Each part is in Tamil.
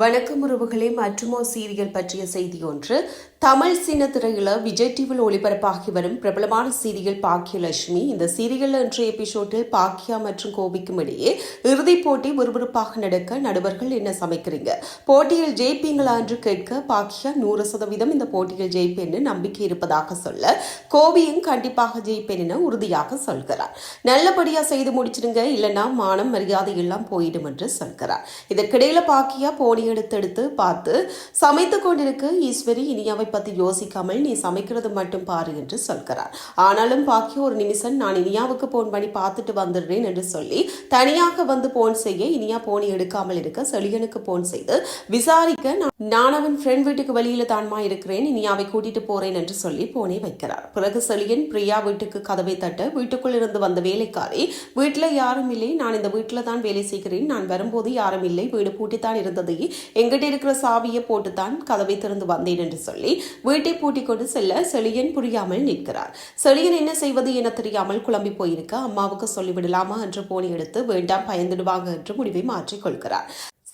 வணக்கம் உறவுகளே மற்றுமோ சீரியல் பற்றிய செய்தி ஒன்று. தமிழ் சின்ன திரையில விஜய் டிவியில் ஒளிபரப்பாகி வரும் பிரபலமான சீரியல் பாக்கியலட்சுமி. இந்த சீரியல் இன்றைய எபிசோட்டில் பாக்கியா மற்றும் கோபிக்கும் இடையே இறுதிப் போட்டி விறுவிறுப்பாக நடக்க நடுவர்கள் என்ன சமைக்கிறீங்க? போட்டியில் ஜெயிப்பீங்களா என்று கேட்க பாக்கியா நூறு சதவீதம் இந்த போட்டியில் ஜெயிப்பேன்னு நம்பிக்கை இருப்பதாக சொல்ல கோபியும் கண்டிப்பாக ஜெயிப்பேன் என உறுதியாக சொல்கிறார். நல்லபடியா செய்து முடிச்சிடுங்க இல்லைன்னா மானம் மரியாதை எல்லாம் போயிடும் என்று சொல்கிறார். இதற்கிடையில பாக்கியா போனி எடுத்தெடுத்து பார்த்து சமைத்து கொண்டிருக்க ஈஸ்வரி இனியாவை பத்தி யோசிக்காமல் நீ சமைக்கிறது மட்டும் பாரு என்று சொல்கிறார். ஆனாலும் பாக்கிய ஒரு நிமிஷம் நான் இனியாவுக்கு போன் பண்ணி பார்த்துட்டு வந்துடுறேன் என்று சொல்லி தனியாக வந்து போன் செய்ய இனியா போனி எடுக்காமல் இருக்க செழியனுக்கு போன் செய்து விசாரிக்க நான் நான் அவன் ஃப்ரெண்ட் வீட்டுக்கு வெளியில தான்மா இருக்கிறேன் இனியாவை கூட்டிட்டு போறேன் என்று சொல்லி போனை வைக்கிறார். பிறகு செழியன் பிரியா வீட்டுக்கு கதவை தட்ட வீட்டுக்குள் இருந்து வந்த வேலைக்காரி வீட்டில் யாரும் இல்லை நான் இந்த வீட்டில் தான் வேலை செய்கிறேன். நான் வரும்போது யாரும் இல்லை. வீடு பூட்டித்தான் இருந்தது எங்கிட்ட இருக்கிற சாவியை போட்டுத்தான் கதவை திறந்து வந்தேன் என்று சொல்லி வீட்டை பூட்டி கொண்டு செல்ல செழியன் புரியாமல் நிற்கிறார். செழியன் என்ன செய்வது என தெரியாமல் குழம்பி போயிருக்க அம்மாவுக்கு சொல்லிவிடலாமா? என்று போனி எடுத்து வேண்டாம் பயந்துடுவாங்க என்று முடிவை மாற்றிக்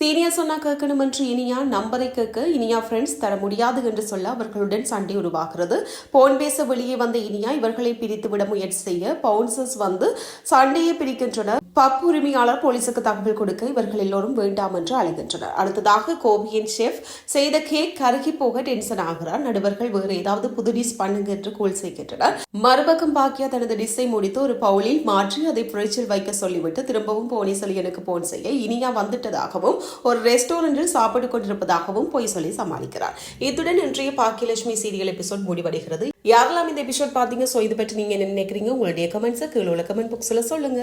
கொள்கிறார் சீனியர் சொன்னா கேட்கணும் என்று இனியா நம்பரை கேட்க இனியா ஃப்ரெண்ட்ஸ் தர முடியாது என்று சொல்ல அவர்களுடன் சண்டை உருவாகிறது. போன் பேச வெளியே வந்த இனியா இவர்களை பிரித்து விட முயற்சி செய்ய பவுன்சர்ஸ் வந்து சண்டையை பிரிக்கின்றனர் பப் உரிமையாளர் போலீசுக்கு தகவல் கொடுக்க இவர்கள் எல்லோரும் வேண்டாம் என்று அழைகின்றனர் அடுத்ததாக கோபியின் ஷெஃப் செய்த கேக் கருகி போக டென்ஷன் ஆகிறார். நடுவர்கள் வேறு ஏதாவது புது டிஷ் பண்ணுங்க என்று கோல் செய்கின்றனர். மறுபக்கம் பாக்கியா தனது டிஷ்ஷை முடித்து ஒரு பவுலில் மாற்றி அதை புரட்சியில் வைக்க சொல்லிவிட்டு திரும்பவும் போனி எனக்கு போன் செய்ய இனியா வந்துட்டதாகவும் ஒரு ரெஸ்டாரண்டில் சாப்பிட்டு கொண்டிருப்பதாகவும் பொய் சொல்லி சமாளிக்கிறார். இத்துடன் இன்றைய பாக்கியலட்சுமி சீரியல் எபிசோட் முடிவடைகிறது. யாரெல்லாம் இந்த எபிசோட் பார்த்தீங்க? ஸோ இது பற்றி நீங்க என்ன நினைக்கிறீங்க? உங்களுடைய கமெண்ட்ஸை கீழே உள்ள கமெண்ட் பாக்ஸில் சொல்லுங்க.